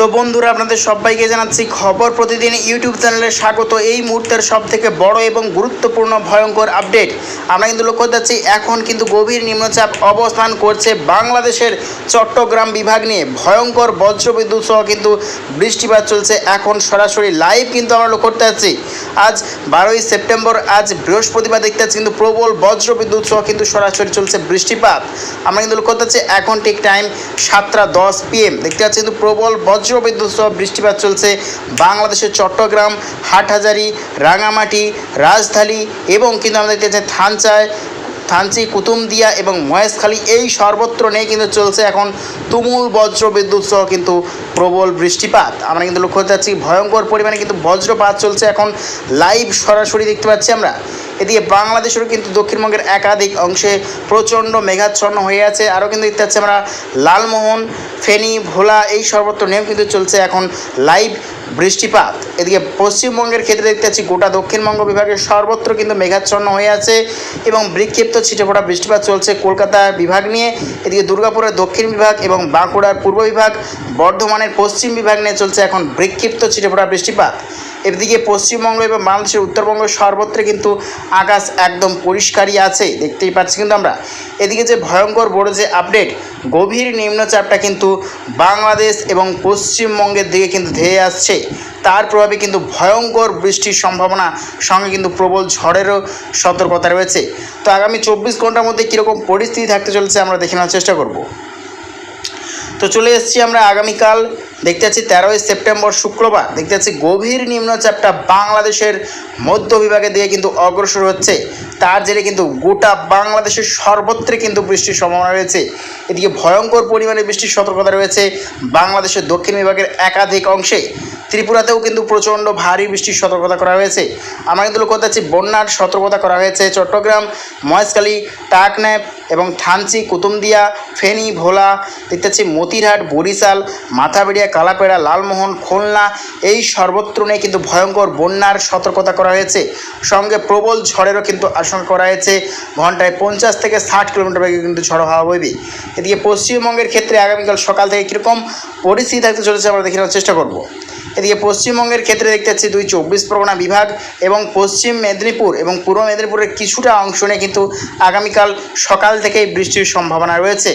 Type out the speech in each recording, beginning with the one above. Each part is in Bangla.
তো বন্ধুরা, আপনাদের সবাইকে জানাচ্ছি খবর প্রতিদিন ইউটিউব চ্যানেলে স্বাগত। এই মুহূর্তের সব থেকে বড় এবং গুরুত্বপূর্ণ ভয়ঙ্কর আপডেট। আমরা কিন্তু লক্ষ্য করতে এখন কিন্তু গভীর নিম্নচাপ অবস্থান করছে বাংলাদেশের চট্টগ্রাম বিভাগ নিয়ে। ভয়ঙ্কর বজ্রবিদ্যুৎ সহ কিন্তু বৃষ্টিপাত চলছে এখন সরাসরি লাইভ কিন্তু আমরা লক্ষ্য করতে যাচ্ছি। আজ বারোই সেপ্টেম্বর, আজ বৃহস্পতিবার দেখতে পাচ্ছি কিন্তু প্রবল বজ্রবিদ্যুৎ সহ কিন্তু সরাসরি চলছে বৃষ্টিপাত। আমরা কিন্তু লক্ষ্য করতে এখন ঠিক টাইম সাতটা দশ পিএম দেখতে পাচ্ছি কিন্তু প্রবল বজ্রবিদ্যুৎ সহ বৃষ্টিপাত চলছে বাংলাদেশের চট্টগ্রাম, হাটহাজারি, রাঙামাটি, রাজধানী এবং কিন্তু আমরা দেখতে থানচায় থানচি, কুতুমদিয়া এবং মহেশখালী এই সর্বত্র নিয়ে কিন্তু চলছে এখন তুমুল বজ্র বিদ্যুৎ সহ কিন্তু প্রবল বৃষ্টিপাত। আমরা কিন্তু লক্ষ্য করতে পাচ্ছি ভয়ঙ্কর পরিমাণে কিন্তু বজ্রপাত চলছে এখন লাইভ সরাসরি দেখতে পাচ্ছি আমরা। এদিকে বাংলাদেশেরও কিন্তু দক্ষিণবঙ্গের একাধিক অংশে প্রচণ্ড মেঘাচ্ছন্ন হয়ে আছে। আরও কিন্তু দেখতে আমরা লালমোহন, ফেনী, ভোলা এই সর্বত্র নিয়েও কিন্তু চলছে এখন লাইভ বৃষ্টিপাত। এদিকে পশ্চিমবঙ্গের ক্ষেত্রে দেখতে পাচ্ছি গোটা দক্ষিণবঙ্গ বিভাগের সর্বত্র কিন্তু মেঘাচ্ছন্ন হয়ে আছে এবং বিক্ষিপ্ত ছিটে পড়া বৃষ্টিপাত চলছে কলকাতা বিভাগ নিয়ে। এদিকে দুর্গাপুরের দক্ষিণ বিভাগ এবং বাঁকুড়ার পূর্ব বিভাগ, বর্ধমানের পশ্চিম বিভাগ নিয়ে চলছে এখন বিক্ষিপ্ত ছিটে পড়া বৃষ্টিপাত। এদিকে পশ্চিমবঙ্গ এবং বাংলাদেশের উত্তরবঙ্গ সর্বত্র কিন্তু আকাশ একদম পরিষ্কারই আছে, দেখতেই পাচ্ছি কিন্তু আমরা। এদিকে যে ভয়ঙ্কর বড় যে আপডেট, গভীর নিম্নচাপটা কিন্তু বাংলাদেশ এবং পশ্চিমবঙ্গের দিকে কিন্তু ধেয়ে আসছে। তার প্রভাবে কিন্তু ভয়ঙ্কর বৃষ্টির সম্ভাবনা, সঙ্গে কিন্তু প্রবল ঝড়েরও সতর্কতা রয়েছে। তো আগামী চব্বিশ ঘণ্টার মধ্যে কীরকম পরিস্থিতি থাকতে চলেছে আমরা দেখে নেওয়ার চেষ্টা করব। তো চলে এসেছি আমরা আগামীকাল, দেখতে পাচ্ছি তেরোই সেপ্টেম্বর শুক্রবার, দেখতে পাচ্ছি গভীর নিম্নচাপটা বাংলাদেশের মধ্য বিভাগের দিকে কিন্তু অগ্রসর হচ্ছে। তার জেরে কিন্তু গোটা বাংলাদেশের সর্বত্রে কিন্তু বৃষ্টির সম্ভাবনা রয়েছে। এদিকে ভয়ঙ্কর পরিমাণে বৃষ্টির সতর্কতা রয়েছে বাংলাদেশের দক্ষিণ বিভাগের একাধিক অংশে। ত্রিপুরাতেও কিন্তু প্রচণ্ড ভারী বৃষ্টির সতর্কতা করা হয়েছে। আমরা কিন্তু লক্ষ্য করতে বন্যার সতর্কতা করা হয়েছে চট্টগ্রাম, মহেশখালী টাকন্যাপ এবং থানচি কুতুমদিয়া, ফেনী, ভোলা, দেখতে মতিরহাট, বরিশাল, মাথাবেড়িয়া, কালাপেড়া, লালমোহন, খুলনা এই সর্বত্র নিয়ে কিন্তু ভয়ঙ্কর বন্যার সতর্কতা করা হয়েছে। সঙ্গে প্রবল ঝড়েরও কিন্তু আশঙ্কা করা হয়েছে ঘন্টায় পঞ্চাশ থেকে ষাট কিলোমিটার বেগে কিন্তু ঝড় হাওয়া বইবে। এদিকে পশ্চিমবঙ্গের ক্ষেত্রে আগামীকাল সকাল থেকে কীরকম পরিস্থিতি থাকতে চলেছে আমরা দেখে চেষ্টা করব। এদিকে পশ্চিমবঙ্গের ক্ষেত্রে দেখতে পাচ্ছি দুই চব্বিশ পরগনা বিভাগ এবং পশ্চিম মেদিনীপুর এবং পূর্ব মেদিনীপুরের কিছুটা অংশ নিয়ে কিন্তু আগামীকাল সকাল থেকেই বৃষ্টির সম্ভাবনা রয়েছে।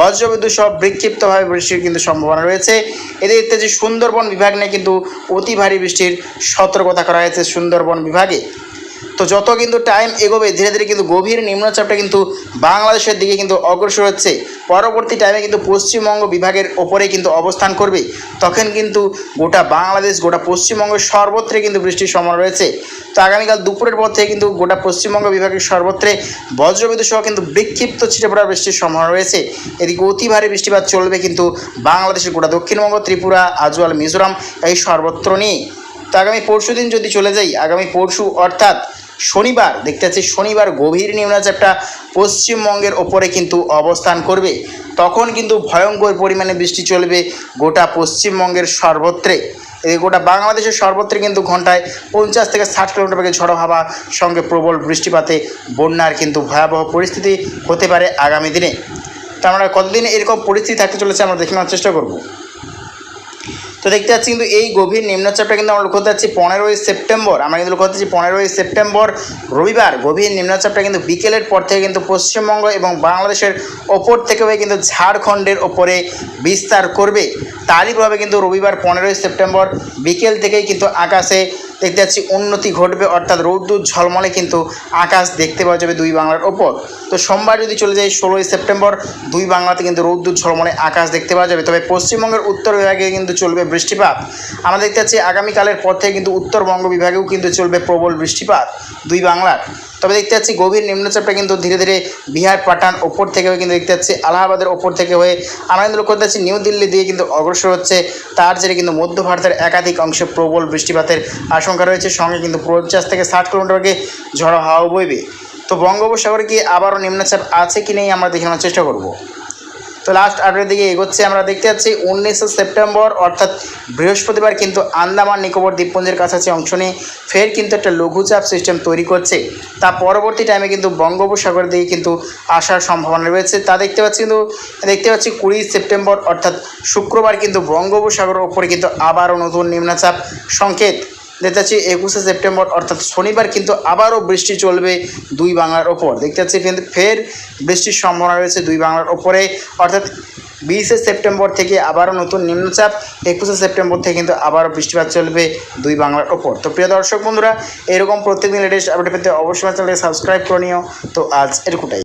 বজ্রবিদ্যুৎ সহ বিক্ষিপ্তভাবে বৃষ্টির কিন্তু সম্ভাবনা রয়েছে। দেখতে পাচ্ছি সুন্দরবন বিভাগ নিয়ে কিন্তু অতি ভারী বৃষ্টির সতর্কতা করা হয়েছে সুন্দরবন বিভাগে। তো যত কিন্তু টাইম এগোবে, ধীরে ধীরে কিন্তু গভীর নিম্নচাপটা কিন্তু বাংলাদেশের দিকে কিন্তু অগ্রসর হচ্ছে। পরবর্তী টাইমে কিন্তু পশ্চিমবঙ্গ বিভাগের ওপরে কিন্তু অবস্থান করবে। তখন কিন্তু গোটা বাংলাদেশ, গোটা পশ্চিমবঙ্গের সর্বত্রে কিন্তু বৃষ্টির সম্ভাবনা রয়েছে। তো আগামীকাল দুপুরের পর থেকে কিন্তু গোটা পশ্চিমবঙ্গ বিভাগের সর্বত্রে বজ্রবিদ্যুৎ সহ কিন্তু বিক্ষিপ্ত ছিটে পড়া বৃষ্টির সম্ভাবনা রয়েছে। এদিকে অতি ভারী বৃষ্টিপাত চলবে কিন্তু বাংলাদেশের গোটা দক্ষিণবঙ্গ, ত্রিপুরা, আজওয়াল, মিজোরাম এই সর্বত্র নিয়ে। তো আগামী পরশু দিন যদি চলে যাই, আগামী পরশু অর্থাৎ শনিবার, দেখতে পাচ্ছি শনিবার গভীর নিম্নচাপটা পশ্চিমবঙ্গের ওপরে কিন্তু অবস্থান করবে। তখন কিন্তু ভয়ঙ্কর পরিমাণে বৃষ্টি চলবে গোটা পশ্চিমবঙ্গের সর্বত্রে। এই গোটা বাংলাদেশের সর্বত্রে কিন্তু ঘন্টায় পঞ্চাশ থেকে ষাট কিলোমিটার বেগে ঝড়ো হাওয়া সঙ্গে প্রবল বৃষ্টিপাতে বন্যার কিন্তু ভয়াবহ পরিস্থিতি হতে পারে আগামী দিনে। তো আমরা কতদিন এরকম পরিস্থিতি থাকতে চলেছে আমরা দেখে নেওয়ার চেষ্টা করব। তো দেখতে পাচ্ছি কিন্তু এই গভীর নিম্নচাপটা কিন্তু আমরা লক্ষ্য করতে পারছি পনেরোই সেপ্টেম্বর। আমরা কিন্তু লক্ষ্য করতে পারছি পনেরোই সেপ্টেম্বর, রবিবার গভীর নিম্নচাপটা কিন্তু বিকেলের পর থেকে কিন্তু পশ্চিমবঙ্গ এবং বাংলাদেশের ওপর থেকে হয়ে কিন্তু ঝাড়খণ্ডের ওপরে বিস্তার করবে। তারই প্রভাবে কিন্তু রবিবার পনেরোই সেপ্টেম্বর বিকেল থেকেই কিন্তু আকাশে দেখতে যাচ্ছি, উন্নতি ঘটবে, অর্থাৎ রৌদ্র ঝলমলে কিন্তু আকাশ দেখতে পাওয়া যাবে দুই বাংলার ওপর। তো সোমবার যদি চলে যাই, ষোলোই সেপ্টেম্বর, দুই বাংলাতে কিন্তু রৌদ্র ঝলমলে আকাশ দেখতে পাওয়া যাবে। তবে পশ্চিমবঙ্গের উত্তর বিভাগে কিন্তু চলবে বৃষ্টিপাত। আমরা দেখতে পাচ্ছি আগামীকালের পর থেকে কিন্তু উত্তরবঙ্গ বিভাগেও কিন্তু চলবে প্রবল বৃষ্টিপাত দুই বাংলার। তবে দেখতে পাচ্ছি গভীর নিম্নচাপটা কিন্তু ধীরে ধীরে বিহার, পাঠান ওপর থেকে হয়ে কিন্তু দেখতে পাচ্ছি, আলাহাবাদের ওপর থেকে হয়ে আমরা কিন্তু লক্ষ্য করতে নিউ দিল্লি দিয়ে কিন্তু অগ্রসর হচ্ছে। তার জেরে কিন্তু মধ্য ভারতের একাধিক অংশে প্রবল বৃষ্টিপাতের আশঙ্কা রয়েছে। সঙ্গে কিন্তু পঞ্চাশ থেকে ষাট কিলোমিটার আগে ঝড়ো হাওয়া বইবে। তো বঙ্গোপসাগরে কি আবারও নিম্নচাপ আছে কি নেই আমরা দেখানোর চেষ্টা করব। তো লাস্ট আপডেটের দিকে এগোচ্ছে, আমরা দেখতে পাচ্ছি উনিশে সেপ্টেম্বর, অর্থাৎ বৃহস্পতিবার কিন্তু আন্দামান নিকোবর দ্বীপপুঞ্জের কাছাকাছি অংশ নিয়ে ফের কিন্তু একটা লঘুচাপ সিস্টেম তৈরি করছে। তা পরবর্তী টাইমে কিন্তু বঙ্গোপসাগরের দিকে কিন্তু আসার সম্ভাবনা রয়েছে। তা দেখতে পাচ্ছি কিন্তু, দেখতে পাচ্ছি কুড়ি সেপ্টেম্বর, অর্থাৎ শুক্রবার কিন্তু বঙ্গোপসাগরের ওপরে কিন্তু আবারও নতুন নিম্নচাপ সংকেত। দেখতে পাচ্ছি একুশে সেপ্টেম্বর, অর্থাৎ শনিবার কিন্তু আবারও বৃষ্টি চলবে দুই বাংলার ওপর। দেখতে পাচ্ছি কিন্তু ফের বৃষ্টির সম্ভাবনা রয়েছে দুই বাংলার ওপরে। অর্থাৎ বিশে সেপ্টেম্বর থেকে আবারও নতুন নিম্নচাপ, একুশে সেপ্টেম্বর থেকে কিন্তু আবারও বৃষ্টিপাত চলবে দুই বাংলার ওপর। তো প্রিয় দর্শক বন্ধুরা, এরকম প্রত্যেকদিন লেটেস্ট আপডেট পেতে অবশ্যই চ্যানেলকে সাবস্ক্রাইব করে নিও। তো আজ এরকুটাই